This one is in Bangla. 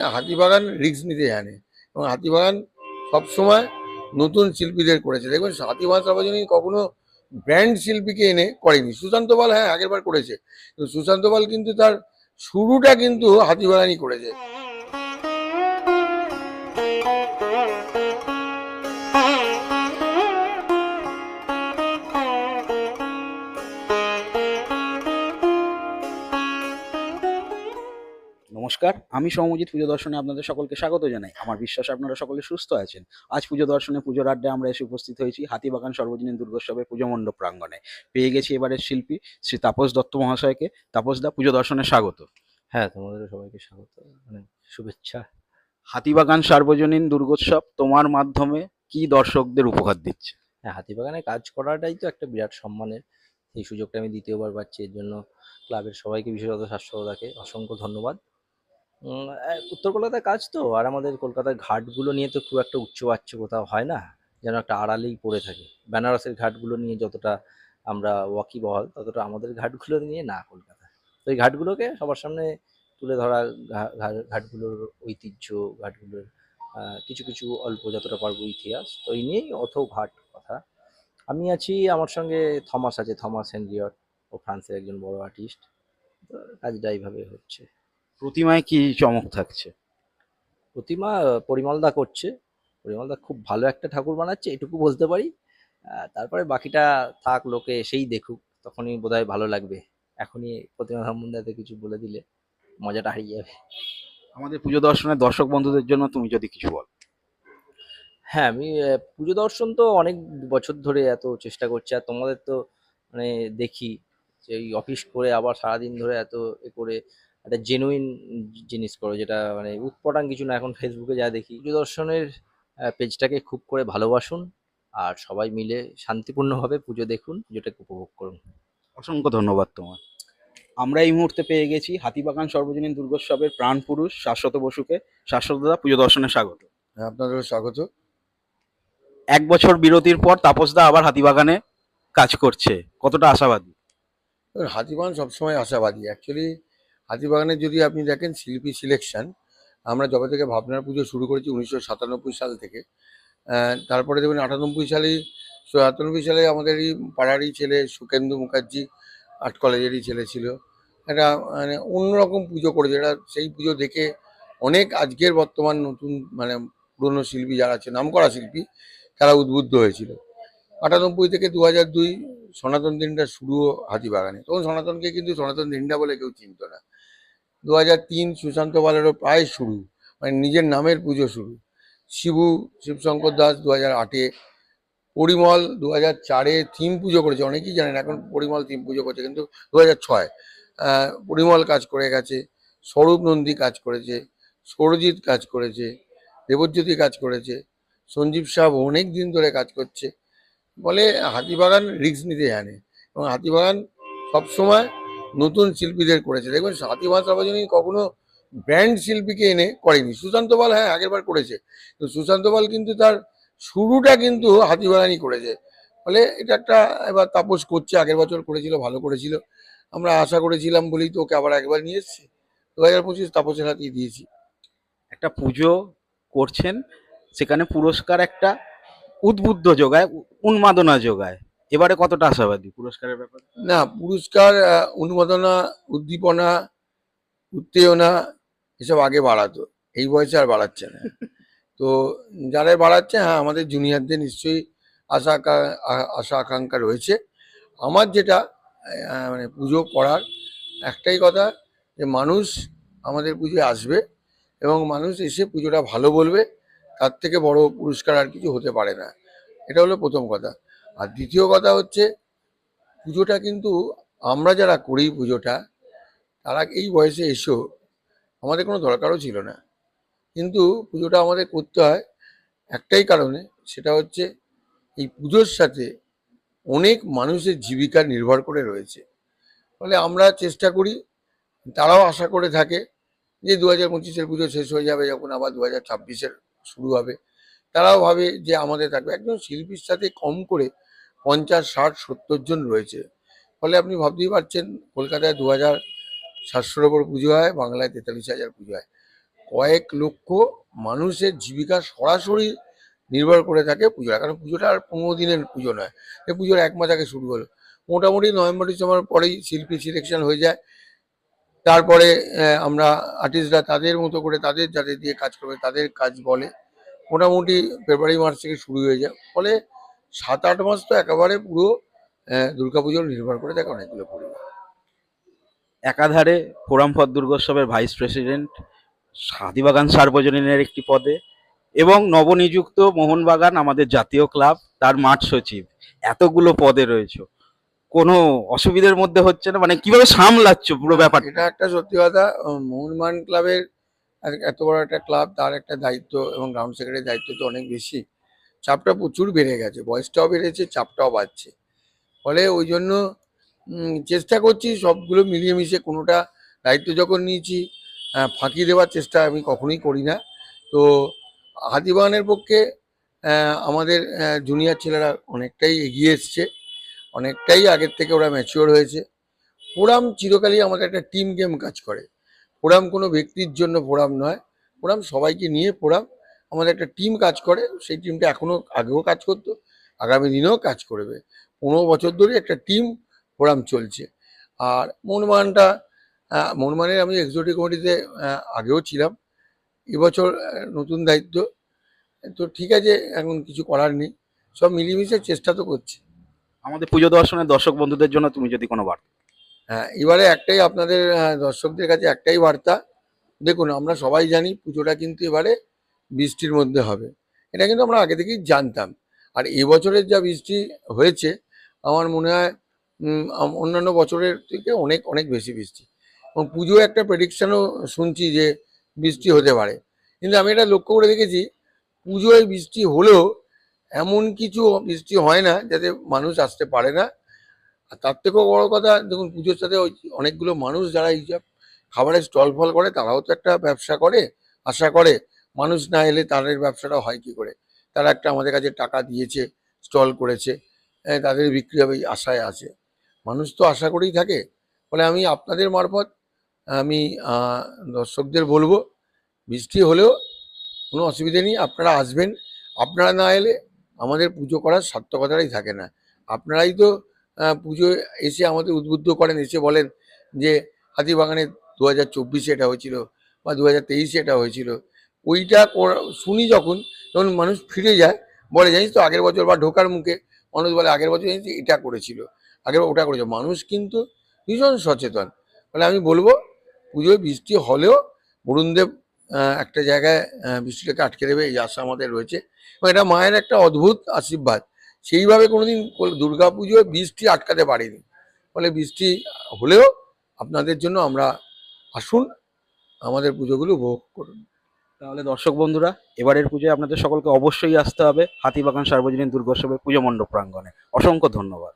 হাতিবাগান রিক্স নিতে জানে। এবং হাতিবাগান সবসময় নতুন শিল্পীদের করেছে। দেখবেন হাতিবাগান সর্বজনীন কখনো ব্র্যান্ড শিল্পীকে এনে করেনি। সুশান্ত পাল হ্যাঁ আগের বার করেছে। কিন্তু সুশান্ত পাল কিন্তু তার শুরুটা কিন্তু হাতিবাগানই করেছে। আমি সৌমজিৎ পুজো দর্শনে আপনাদের সকলকে স্বাগত জানাই। আমার বিশ্বাস আপনারা সকলে সুস্থ আছেন। আজ পুজো দর্শনে পুজোর আড্ডায় আমরা এসে উপস্থিত হয়েছি হাতিবাগান সর্বজনীন দুর্গোৎসবের পুজো মণ্ডপ প্রাঙ্গণে। পেয়ে গেছি এবারের শিল্পী শ্রী তাপস দত্ত মহাশয়কে। তাপসদা পুজো দর্শনে স্বাগত। হ্যাঁ তোমাদের সবাইকে স্বাগত। মানে শুভেচ্ছা। হাতিবাগান সার্বজনীন দুর্গোৎসব তোমার মাধ্যমে কি দর্শকদের উপহার দিচ্ছে? হ্যাঁ হাতিবাগানে কাজ করাটাই তো একটা বিরাট সম্মানের। এই সুযোগটা আমি দ্বিতীয়বার পাচ্ছি। এর জন্য ক্লাবের সবাইকে বিশেষত শাশ্বতাকে অসংখ্য ধন্যবাদ। উত্তর কলকাতায় কাজ তো, আর আমাদের কলকাতার ঘাটগুলো নিয়ে তো খুব একটা উচ্চ বাচ্চ কোথাও হয় না, যেন একটা আড়ালেই পড়ে থাকে। বেনারসের ঘাটগুলো নিয়ে যতটা আমরা ওয়াকিবহাল, ততটা আমাদের ঘাটগুলো নিয়ে না কলকাতা। তো এই ঘাটগুলোকে সবার সামনে তুলে ধরা ঘাটগুলোর ঐতিহ্য, ঘাটগুলোর কিছু কিছু অল্প যতটা পারব ইতিহাস, তো এই নিয়েই অথ ঘাট কথা। আমি আছি, আমার সঙ্গে থমাস আছে, থমাস হেনরিয়ট, ও ফ্রান্সের একজন বড় আর্টিস্ট। কাজটা এইভাবে হচ্ছে। প্রতিমায় কি চমক থাকছে? প্রতিমা পরিমলদা করছে। পরিমলদা খুব ভালো একটা ঠাকুর বানাচ্ছে এটুকু বলতে পারি। তারপরে বাকিটা থাক লোকে এসেই দেখুক তখনই বোধহয় ভালো লাগবে। এখনই প্রতিমা সম্বন্ধে কিছু বলে দিলে মজাটা হারিয়ে যাবে। আমাদের পুজো দর্শনের দর্শক বন্ধুদের জন্য তুমি যদি কিছু বল। হ্যাঁ আমি পুজো দর্শন তো অনেক বছর ধরে এত চেষ্টা করছি আর তোমাদের তো মানে দেখি যে এই অফিস করে আবার সারাদিন ধরে এত এ করে একটা জেনুইন জিনিস করো যেটা মানে উৎপটাং কিছু না এখন ফেসবুকে যা দেখি। পুজো দর্শনের পেজটাকে খুব করে ভালোবাসুন আর সবাই মিলে শান্তিপূর্ণভাবে পুজো দেখুন পুজোটাকে উপভোগ করুন। অসংখ্য ধন্যবাদ তোমার। আমরা এই মুহূর্তে পেয়ে গেছি হাতিবাগান সর্বজনীন দুর্গোৎসবের প্রাণ পুরুষ শাশ্বত বসুকে। শাশ্বতদা পুজো দর্শনে স্বাগত। হ্যাঁ, আপনাদেরও স্বাগত। এক বছর বিরতির পর তাপসদা আবার হাতিবাগানে কাজ করছে। কতটা আশাবাদী? হাতিবাগান সবসময় আশাবাদী। অ্যাকচুয়ালি হাতিবাগানের যদি আপনি দেখেন শিল্পী সিলেকশন আমরা যবে থেকে ভাবনার পুজো শুরু করেছি উনিশশো সাতানব্বই সাল থেকে। তারপরে দেখবেন আটানব্বই সালে সাতানব্বই সালে আমাদের এই পাড়ারই ছেলে সুকেন্দু মুখার্জি আর্ট কলেজেরই ছেলে ছিল। একটা মানে অন্যরকম পুজো করেছে। এটা সেই পুজো দেখে অনেক আজকের বর্তমান নতুন মানে পুরনো শিল্পী যারা আছে, নামকরা শিল্পী, তারা উদ্বুদ্ধ হয়েছিল। আটানব্বই থেকে দু হাজার দুই সনাতন দিনটা শুরুও হাতিবাগানে তখন সনাতনকে কিন্তু সনাতন দিনটা বলে কেউ চিনত না। দু হাজার তিন সুশান্ত পালেরও প্রায় শুরু মানে নিজের নামের পুজো শুরু। শিবু, শিবশঙ্কর দাস দু হাজার আটে, পরিমল দু হাজার চারে থিম পুজো করেছে, অনেকেই জানেন এখন পরিমল থিম পুজো করছে, কিন্তু দু হাজার ছয় পরিমল কাজ করে গেছে, স্বরূপ নন্দী কাজ করেছে, সৌরজিৎ কাজ করেছে, দেবজ্যোতি কাজ করেছে, সঞ্জীব সাহেব অনেক দিন ধরে কাজ করছে বলে হাতিবাগান রিক্স নিতে জানে এবং হাতিবাগান সবসময় নতুন শিল্পীদের করেছে। দেখবেন হাতিবাগান সার্বজনীন কখনো ব্র্যান্ড শিল্পীকে এনে করেনি। সুশান্ত পাল হ্যাঁ আগের বার করেছে। তো সুশান্ত পাল কিন্তু তার শুরুটা কিন্তু হাতিবাগানই করেছে। ফলে এটা একটা এবার তাপস করছে, আগের বছর করেছিল, ভালো করেছিল। আমরা আশা করেছিলাম বলেই তো ওকে আবার একবার নিয়ে এসছি। দু হাজার পঁচিশ তাপসের হাতেই দিয়েছি। একটা পুজো করছেন, সেখানে পুরস্কার একটা উদ্বুদ্ধ যোগায়, উন্মাদনা যোগায়। এবারে কতটা আশাবাদী পুরস্কারের ব্যাপারে? না পুরস্কার আহ, উন্মাদনা উদ্দীপনা উত্তেজনা এসব আগে বাড়াতো। এই বয়সে আর বাড়াচ্ছে না। তো যারাই বাড়াচ্ছে হ্যাঁ আমাদের জুনিয়রদের নিশ্চয়ই আশা আশা আকাঙ্ক্ষা রয়েছে। আমার যেটা মানে পুজো করার একটাই কথা যে মানুষ আমাদের পুজোয় আসবে এবং মানুষ এসে পুজোটা ভালো বলবে তার থেকে বড় পুরস্কার আর কিছু হতে পারে না। এটা হলো প্রথম কথা। আর দ্বিতীয় কথা হচ্ছে, পুজোটা কিন্তু আমরা যারা করি পুজোটা, তারা এই বয়সে এসেও আমাদের কোনো দরকারও ছিল না। কিন্তু পুজোটা আমাদের করতে হয় একটাই কারণে, সেটা হচ্ছে এই পুজোর সাথে অনেক মানুষের জীবিকা নির্ভর করে রয়েছে। ফলে আমরা চেষ্টা করি, তারাও আশা করে থাকে যে দু হাজার পঁচিশের পুজো শেষ হয়ে যাবে যখন আবার দু হাজার ছাব্বিশের শুরু হবে। তারাও ভাবে যে আমাদের থাকবে। একজন শিল্পীর সাথে কম করে পঞ্চাশ, ষাট, সত্তর জন রয়েছে। ফলে আপনি ভাবতেই পারছেন, কলকাতায় দু হাজার সাতশোর ওপর পুজো হয়, বাংলায় তেতাল্লিশ হাজার পুজো হয়। কয়েক লক্ষ মানুষের জীবিকা সরাসরি নির্ভর করে থাকে পুজোটা কারণ পুজোটা আর পনেরো দিনের পুজো নয় এই পুজোর এক মাস আগে শুরু হলো। মোটামুটি নভেম্বর, ডিসেম্বর পরেই শিল্পী সিলেকশন হয়ে যায়। তারপরে আমরা আর্টিস্টরা তাদের মতো করে, তাদের যাদের দিয়ে কাজ করবে, তাদের কাজ বলে। মোটামুটি ফেব্রুয়ারি, মার্চ থেকে শুরু হয়ে যায়। ফলে সাত আট মাস তো একেবারে পুরো দুর্গাপুজোর নির্ভর করে থাকে অনেকগুলো পরিবার। একাধারে ফোরাম ফর দুর্গোৎসবের ভাইস প্রেসিডেন্ট হাতিবাগান সার্বজনীনের একটি পদে এবং নবনিযুক্ত মোহনবাগান আমাদের জাতীয় ক্লাব তার মাঠ সচিব। এতগুলো পদে রয়েছে। কোনো অসুবিধার মধ্যে হচ্ছে না মানে কীভাবে সামলাচ্ছ পুরো ব্যাপার? এটা একটা সত্যি কথা মোহনবাগান ক্লাবের এত বড় একটা ক্লাব তার একটা দায়িত্ব এবং গ্রাউন্ড সেক্রেটারির দায়িত্ব তো অনেক বেশি। চাপটা প্রচুর বেড়ে গেছে বয়সটাও বেড়েছে, চাপটাও বাড়ছে। ফলে ওই জন্য চেষ্টা করছি সবগুলো মিলিয়ে মিশিয়ে কোনোটা দায়িত্ব যখন নিয়েছি ফাঁকি দেওয়ার চেষ্টা আমি কখনোই করি না। তো হাতিবাগানের পক্ষে আমাদের জুনিয়র ছেলেরা অনেকটাই এগিয়ে এসছে, অনেকটাই আগের থেকে ওরা ম্যাচিওর হয়েছে। ফোরাম চিরকালই আমাদের একটা টিম গেম কাজ করে। ফোরাম কোনো ব্যক্তির জন্য ফোরাম নয়, ফোরাম সবাইকে নিয়ে ফোরাম আমাদের একটা টিম কাজ করে সেই টিমটা এখনও আগেও কাজ করতো আগামী দিনেও কাজ করবে। পনেরো বছর ধরে একটা টিম ফোরাম চলছে। আর মোহনবাগানটা আহ, মোহনবাগানের আমি এক্সিকিউটিভ কমিটিতে আগেও ছিলাম। এবছর নতুন দায়িত্ব। তো ঠিক আছে এখন কিছু করার নেই। সব মিলিয়ে চেষ্টা তো করছি। আমাদের পুজো দর্শনের দর্শক বন্ধুদের জন্য তুমি যদি কোনো বার্তা। হ্যাঁ এবারে একটাই আপনাদের দর্শকদের কাছে একটাই বার্তা। দেখুন আমরা সবাই জানি পুজোটা কিন্তু এবারে বৃষ্টির মধ্যে হবে। এটা কিন্তু আমরা আগে থেকেই জানতাম। আর এবছরের যা বৃষ্টি হয়েছে, আমার মনে হয় অন্যান্য বছরের থেকে অনেক অনেক বেশি বৃষ্টি। এবং পুজো একটা প্রেডিকশানও শুনছি যে বৃষ্টি হতে পারে। কিন্তু আমি এটা লক্ষ্য করে দেখেছি, পুজোয় বৃষ্টি হলেও এমন কিছু বৃষ্টি হয় না যাতে মানুষ আসতে পারে না। আর তার থেকেও বড় কথা, দেখুন পুজোর সাথে ওই অনেকগুলো মানুষ যারা এই সব খাবারের স্টল ফল করে, তারাও তো একটা ব্যবসা করে, আশা করে। মানুষ না এলে তাদের ব্যবসাটা হয় কি করে? তারা একটা আমাদের কাছে টাকা দিয়েছে, স্টল করেছে তাদের বিক্রি হবে আশায় আছে। মানুষ তো আশা করেই থাকে। ফলে আমি আপনাদের মারফত আমি দর্শকদের বলব, বৃষ্টি হলেও কোনো অসুবিধা নেই, আপনারা আসবেন। আপনারা না এলে আমাদের পুজো করার সার্থকতাটাই থাকে না। আপনারাই তো পুজোয় এসে আমাদের উদ্বুদ্ধ করেন, এসে বলেন যে হাতিবাগানে দু হাজার চব্বিশে এটা হয়েছিল বা দু হাজার তেইশে এটা হয়েছিল। ওইটা শুনি যখন তখন মানুষ ফিরে যায়, বলে জানিস তো আগের বছর বা ঢোকার মুখে, মানুষ বলে আগের বছর জানিস এটা করেছিল, আগের ওটা করেছিল। মানুষ কিন্তু ভীষণ সচেতন। ফলে আমি বলব, পুজোয় বৃষ্টি হলেও বরুণদেব একটা জায়গায় বৃষ্টিটাকে আটকে দেবে, এই আশা আমাদের রয়েছে। এটা মায়ের একটা অদ্ভুত আশীর্বাদ। সেইভাবে কোনোদিন দুর্গা পুজোয় বৃষ্টি আটকাতে পারিনি। ফলে বৃষ্টি হলেও আপনাদের জন্য আমরা আসুন, আমাদের পুজোগুলো উপভোগ করুন। তাহলে দর্শক বন্ধুরা, এবারের পুজোয় আপনাদের সকলকে অবশ্যই আসতে হবে হাতিবাগান সার্বজনীন দুর্গোৎসবের পুজো মণ্ডপ প্রাঙ্গনে অসংখ্য ধন্যবাদ।